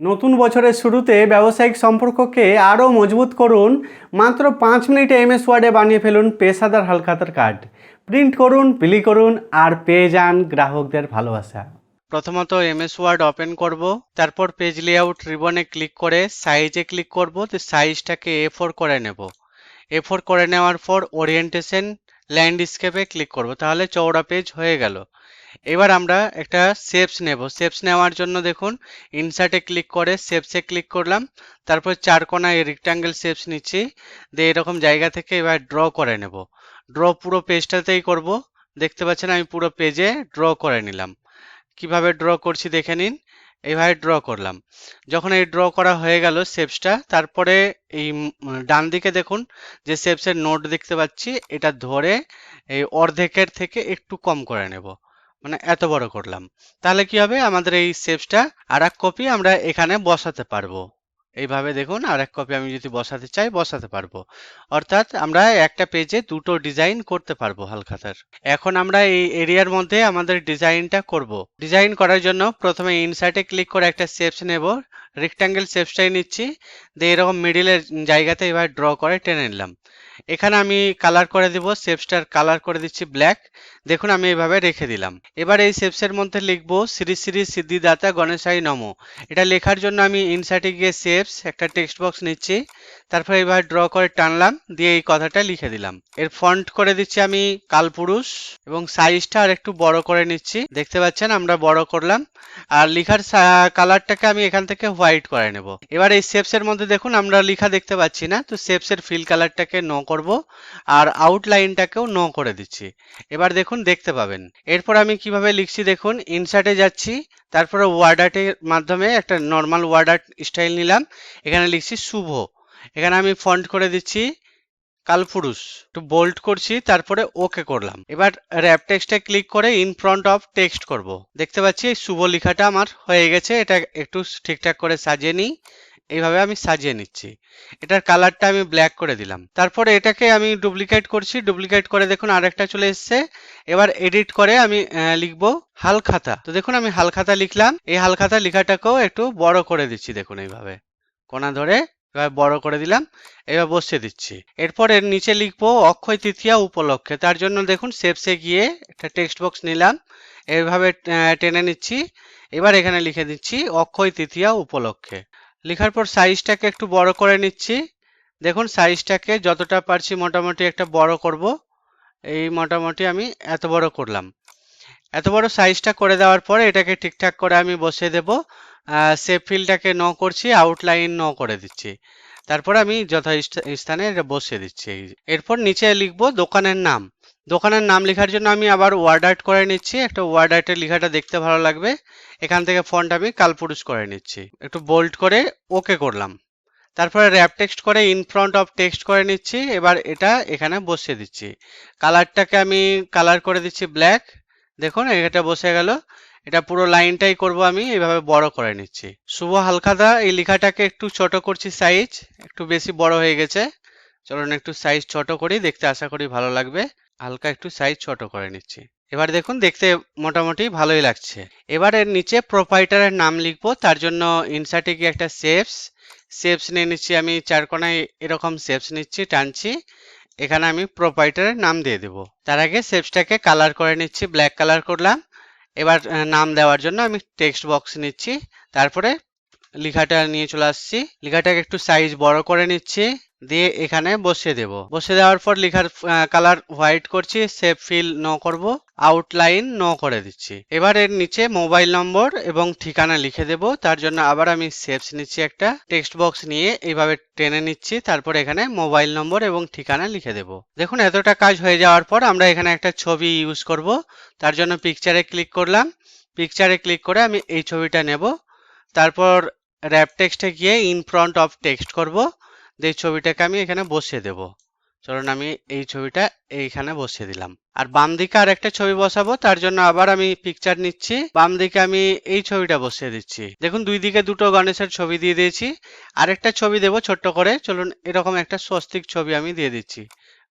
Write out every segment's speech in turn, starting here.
নতুন বছরের শুরুতে ব্যবসায়িক সম্পর্ককে আরও মজবুত করুন। মাত্র পাঁচ মিনিটে এমএস ওয়ার্ডে বানিয়ে ফেলুন পেশাদার হালখাতার কার্ড। প্রিন্ট করুন, বিলি করুন আর পেয়ে যান গ্রাহকদের ভালোবাসা। প্রথমত এমএস ওয়ার্ড ওপেন করব, তারপর পেজ লেআউট রিবনে ক্লিক করে সাইজে ক্লিক করব, তো সাইজটাকে এ ফোর করে নেব। এ ফোর করে নেওয়ার পর ওরিয়েন্টেশন ল্যান্ডস্কেপে ক্লিক করব, তাহলে চৌড়া পেজ হয়ে গেল। এবার আমরা একটা শেপস নেব। শেপস নেওয়ার জন্য দেখুন ইনসার্টে ক্লিক করে শেপসে ক্লিক করলাম, তারপর চার কোনায় রেক্টাঙ্গেল শেপস নিচ্ছি, দিয়ে এরকম জায়গা থেকে এবার ড্র করে নেব। ড্র পুরো পেজটাতেই করব। দেখতে পাচ্ছেন আমি পুরো পেজে ড্র করে নিলাম। কীভাবে ড্র করছি দেখে নিন। এইভাবে ড্র করলাম। যখন এই ড্র করা হয়ে গেল শেপসটা তারপরে এই ডান দিকে দেখুন, যে শেপসের নোট দেখতে পাচ্ছি, এটা ধরে এই অর্ধেকের থেকে একটু কম করে নেব। মানে এত বড় করলাম। তাহলে কি হবে? আমাদের এই শেপসটা আর এক কপি আমরা এখানে বসাতে পারব। এইভাবে দেখুন আর এক কপি আমি যদি বসাতে চাই, বসাতে পারব। অর্থাৎ আমরা একটা পেজে দুটো ডিজাইন করতে পারব হালখাতার। এখন আমরা এই এরিয়ার মধ্যে আমাদের ডিজাইনটা করব। ডিজাইন করার জন্য প্রথমে ইনসার্টে ক্লিক করে একটা শেপস নেব। রেক্টাঙ্গেল শেপসটাই নিচ্ছি। দিয়ে এরকম মিডিলের জায়গাতে এবার ড্র করে টেনে নিলাম। এখানে আমি কালার করে দিব শেপসটার কালার করে দিচ্ছি ব্ল্যাক দেখুন, আমি এইভাবে রেখে দিলাম। এবার এই শেপসের মধ্যে লিখব শ্রী শ্রী সিদ্ধিদাতা গণেশাই নম। এটা লেখার জন্য আমি ইনসার্টে গিয়ে শেপস একটা টেক্সট বক্স নিচ্ছি। তারপর এবার ড্র করে টানলাম, দিয়ে এই কথাটা লিখে দিলাম। এর ফন্ট করে দিচ্ছি আমি কালপুরুষ এবং সাইজটা আর একটু বড় করে নিচ্ছি। দেখতে পাচ্ছেন, আমরা বড় করলাম। আর লিখার কালারটাকে আমি এখান থেকে হোয়াইট করে নেব। এবার এই শেপস এর মধ্যে দেখুন, আমরা লেখা দেখতে পাচ্ছি না। তো শেপস এর ফিল কালারটাকে নো করব আর আউটলাইনটাকেও নো করে দিচ্ছি। এবার দেখুন, দেখতে পাবেন। এরপর আমি কীভাবে লিখছি দেখুন ইনসার্টে যাচ্ছি, তারপরে ওয়ার্ড আর্টের মাধ্যমে একটা নর্মাল ওয়ার্ড আর্ট স্টাইল নিলাম। এখানে লিখছি শুভ। এখানে আমি ফন্ট করে দিচ্ছি কালপুরুষ। একটু বোল্ড করছি, তারপরে ওকে করলাম। এবার র্যাপ টেক্সটে ক্লিক করে ইন ফ্রন্ট অফ টেক্সট করব। দেখতে পাচ্ছি এই শুভ লেখাটা আমার হয়ে গেছে, এটা একটু ঠিকঠাক করে সাজিয়ে নিই। এইভাবে আমি সাজিয়ে নিচ্ছি। এটার কালারটা আমি ব্ল্যাক করে দিলাম। তারপরে এটাকে আমি ডুপ্লিকেট করছি। ডুপ্লিকেট করে দেখুন আরেকটা চলে এসছে। এবার এডিট করে আমি লিখব হালখাতা। তো দেখুন আমি হালখাতা লিখলাম। এই হালখাতা লেখাটাকেও একটু বড় করে দিচ্ছি দেখুন এইভাবে। কোনা ধরে এবার বড় করে দিলাম। এবার বসিয়ে দিচ্ছি। এরপর এর নিচে লিখব অক্ষয় তৃতীয়া উপলক্ষে। তার জন্য দেখুন শেপসে গিয়ে একটা টেক্সট বক্স নিলাম। এভাবে টেনে নিচ্ছি। এবার এখানে লিখে দিচ্ছি অক্ষয় তৃতীয়া উপলক্ষে। লেখার পর সাইজটাকে একটু বড় করে নিচ্ছি। দেখুন সাইজটাকে যতটা পারছি মোটামুটি একটা বড় করব। এই মোটামুটি আমি এত বড় করলাম। এত বড় সাইজটা করে দেওয়ার পরে এটাকে ঠিকঠাক করে আমি বসিয়ে দেব। সেপ ফিলটাকে ন করছি আউটলাইন ন করে দিচ্ছি। তারপর আমি যথা স্থানে এটা বসিয়ে দিচ্ছি। এরপর নিচে লিখব দোকানের নাম। দোকানের নাম লেখার জন্য আমি আবার ওয়ার্ড আর্ট করে নিচ্ছি। একটা ওয়ার্ড আর্টের লেখাটা দেখতে ভালো লাগবে। এখান থেকে ফন্ট আমি কালপুরুষ করে নিচ্ছি। একটু বোল্ড করে ওকে করলাম। তারপরে র্যাপ টেক্সট করে ইন ফ্রন্ট অফ টেক্সট করে নিচ্ছি। এবার এটা এখানে বসিয়ে দিচ্ছি। কালারটাকে আমি কালার করে দিচ্ছি ব্ল্যাক দেখুন, এটা বসে গেল। এটা পুরো লাইনটাই করব আমি এইভাবে বড় করে নিচ্ছি। শুভ হালখাতা, এই লেখাটাকে একটু ছোট করছি সাইজ একটু বেশি বড় হয়ে গেছে। চলুন একটু সাইজ ছোট করি, দেখতে আশা করি ভালো লাগবে। হালকা একটু সাইজ ছোট করে নিচ্ছি। এবার দেখুন, দেখতে মোটামুটি ভালোই লাগছে। এবার এর নিচে প্রোপাইটারের নাম লিখব। তার জন্য ইনসার্টে গিয়ে একটা শেপস শেপস নিয়ে নিচ্ছি আমি, চার কোনায় এরকম শেপস নিচ্ছি, টানছি। এখানে আমি প্রোপাইটারের নাম দিয়ে দেব। তার আগে শেপসটাকে কালার করে নিচ্ছি ব্ল্যাক কালার করলাম। এবার নাম দেওয়ার জন্য আমি টেক্সট বক্স নিচ্ছি। তারপরে লেখাটা নিয়ে চলে আসছি। লেখাটাকে একটু সাইজ বড় করে নিচ্ছি, দিয়ে এখানে বসিয়ে দেব। বসিয়ে দেওয়ার পর লেখার কালার হোয়াইট করছি সেভ ফিল নো করব আউটলাইন নো করে দিচ্ছি। এবার এর নিচে মোবাইল নম্বর এবং ঠিকানা লিখে দেব। তার জন্য আবার আমি সেভস নিচ্ছি একটা। টেক্সট বক্স নিয়ে এইভাবে টেনে নিচ্ছি, তারপর এখানে মোবাইল নম্বর এবং ঠিকানা লিখে দেব। দেখুন, এতটা কাজ হয়ে যাওয়ার পর আমরা এখানে একটা ছবি ইউজ করব। তার জন্য পিকচারে ক্লিক করলাম। পিকচারে ক্লিক করে আমি এই ছবিটা নেব। তারপর র্যাপ টেক্সটে গিয়ে ইন ফ্রন্ট অফ টেক্সট করব। এই ছবিটাকে আমি এখানে বসিয়ে দেব। চলুন আমি এই ছবিটা এইখানে বসিয়ে দিলাম। আর বাম দিকে আর একটা ছবি বসাবো, তার জন্য আবার আমি পিকচার নিচ্ছি। বাম দিকে আমি এই ছবিটা বসিয়ে দিচ্ছি। দেখুন, দুই দিকে দুটো গণেশের ছবি দিয়ে দিয়েছি। আরেকটা ছবি দেবো ছোট্ট করে। চলুন, এরকম একটা স্বস্তিক ছবি আমি দিয়ে দিচ্ছি।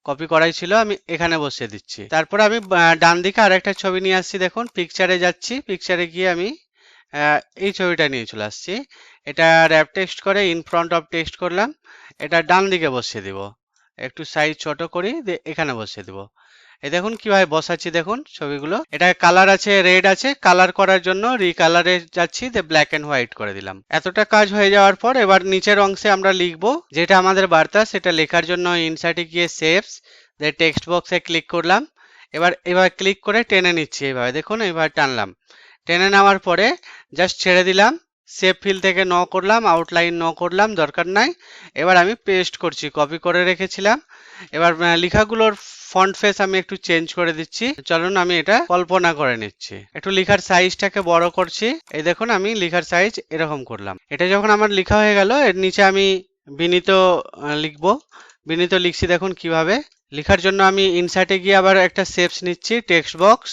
কপি করাই ছিল, আমি এখানে বসিয়ে দিচ্ছি। তারপর আমি ডান দিকে আরেকটা ছবি নিয়ে আসছি। দেখুন পিকচারে যাচ্ছি। পিকচারে গিয়ে আমি এই ছবিটা নিয়ে চলে আসছি। এটা র্যাপ টেক্সট করে, ইন ফ্রন্ট অফ টেক্সট করলাম। এটা ডান দিকে বসিয়ে দিব। একটু সাইজ ছোট করি এখানে বসিয়ে দিব। এই দেখুন কীভাবে বসাচ্ছি, দেখুন ছবিগুলো। এটা কালার আছে, রেড আছে। কালার করার জন্য রিকালারে যাচ্ছি দিয়ে ব্ল্যাক অ্যান্ড হোয়াইট করে দিলাম। এতটা কাজ হয়ে যাওয়ার পর এবার নিচের অংশে আমরা লিখব, যেটা আমাদের বার্তা, সেটা লেখার জন্য ইনসার্টে গিয়ে সেভস দিয়ে টেক্সট বক্সে ক্লিক করলাম। এবার এবার ক্লিক করে টেনে নিচ্ছি এইভাবে। দেখুন এবার টানলাম। টেনে নেওয়ার পরে জাস্ট ছেড়ে দিলাম সেভ ফিল থেকে ন করলাম আউটলাইন ন করলাম, দরকার নাই। এবার আমি পেস্ট করছি কপি করে রেখেছিলাম। এবার লেখাগুলোর ফন্ট ফেস আমি একটু চেঞ্জ করে দিচ্ছি। চলুন আমি এটা কল্পনা করে নিচ্ছি। একটু লেখার সাইজটাকে বড় করছি। এই দেখুন, আমি লেখার সাইজ এরকম করলাম। এটা যখন আমার লেখা হয়ে গেল, এর নিচে আমি বিনীত লিখব। বিনীত লিখছি দেখুন কীভাবে। লেখার জন্য আমি ইনসার্টে গিয়ে আবার একটা শেপস নিচ্ছি টেক্সট বক্স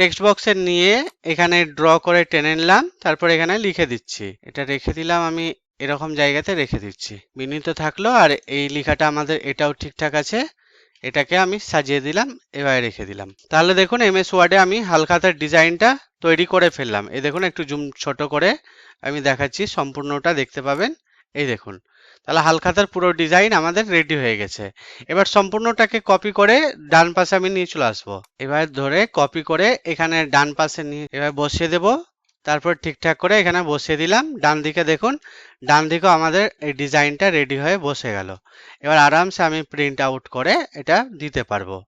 টেক্সট বক্সে নিয়ে এখানে ড্র করে টেনে নিলাম, তারপর এখানে লিখে দিচ্ছি। এটা রেখে দিলাম, আমি এরকম জায়গাতে রেখে দিচ্ছি। বিনীত থাকল, আর এই লেখাটা আমাদের এটাও ঠিকঠাক আছে। এটাকে আমি সাজিয়ে দিলাম এভাবে রেখে দিলাম। তাহলে দেখুন এমএস ওয়ার্ডে আমি হালখাতার ডিজাইনটা তৈরি করে ফেললাম। এই দেখুন, একটু জুম ছোট করে আমি দেখাচ্ছি, সম্পূর্ণটা দেখতে পাবেন। এই দেখুন তাহলে হালখাতার পুরো ডিজাইন আমাদের রেডি হয়ে গেছে। এবার সম্পূর্ণটাকে কপি করে ডান পাশে আমি নিয়ে চলে আসব। এবার ধরে কপি করে এখানে ডান পাশে নিয়ে এবার বসিয়ে দেব। তারপর ঠিকঠাক করে এখানে বসিয়ে দিলাম। ডান দিকে দেখুন, ডান দিকেও আমাদের এই ডিজাইনটা রেডি হয়ে বসে গেল। এবার আরামসে আমি প্রিন্ট আউট করে এটা দিতে পারব।